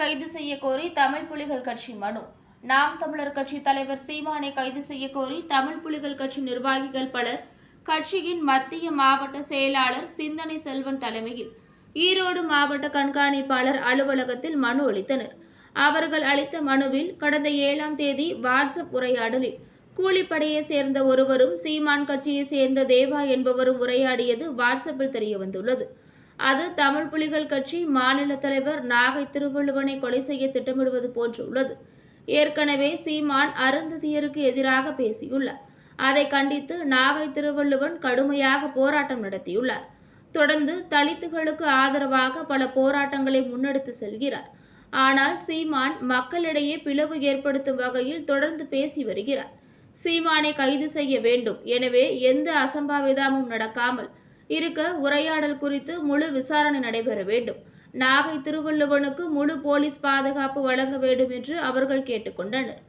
கைது செய்ய கோரி தமிழ் புலிகள் கட்சி மனு. நாம் தமிழர் கட்சி தலைவர் சீமானை கைது செய்ய கோரி தமிழ் புலிகள் கட்சி நிர்வாகிகள் பலர் கட்சியின் மத்திய மாவட்ட செயலாளர் சிந்தனை செல்வன் தலைமையில் ஈரோடு மாவட்ட கண்காணிப்பாளர் அலுவலகத்தில் மனு அளித்தனர். அவர்கள் அளித்த மனுவில் கடந்த ஏழாம் தேதி வாட்ஸ்அப் உரையாடலில் கூலிப்படையை சேர்ந்த ஒருவரும் சீமான் கட்சியை சேர்ந்த தேவா என்பவரும் உரையாடியது வாட்ஸ்அப்பில் தெரியவந்துள்ளது. அது தமிழ் புலிகள் கட்சி மாநில தலைவர் நாகை திருவள்ளுவனை கொலை செய்ய திட்டமிடுவது போன்றுள்ளது. ஏற்கனவே சீமான் அருந்ததியருக்கு எதிராக பேசியுள்ளார். அதை கண்டித்து நாகை திருவள்ளுவன் கடுமையாக போராட்டம் நடத்தியுள்ளார். தொடர்ந்து தலித்துகளுக்கு ஆதரவாக பல போராட்டங்களை முன்னெடுத்து செல்கிறார். ஆனால் சீமான் மக்களிடையே பிளவு ஏற்படுத்தும் வகையில் தொடர்ந்து பேசி வருகிறார். சீமானை கைது செய்ய வேண்டும். எனவே எந்த அசம்பாவிதமும் நடக்காமல் இருக்க உரையாடல் குறித்து முழு விசாரணை நடைபெற வேண்டும். நாகை திருவள்ளுவனுக்கு முழு போலீஸ் பாதுகாப்பு வழங்க வேண்டும் என்று அவர்கள் கேட்டுக்கொண்டனர்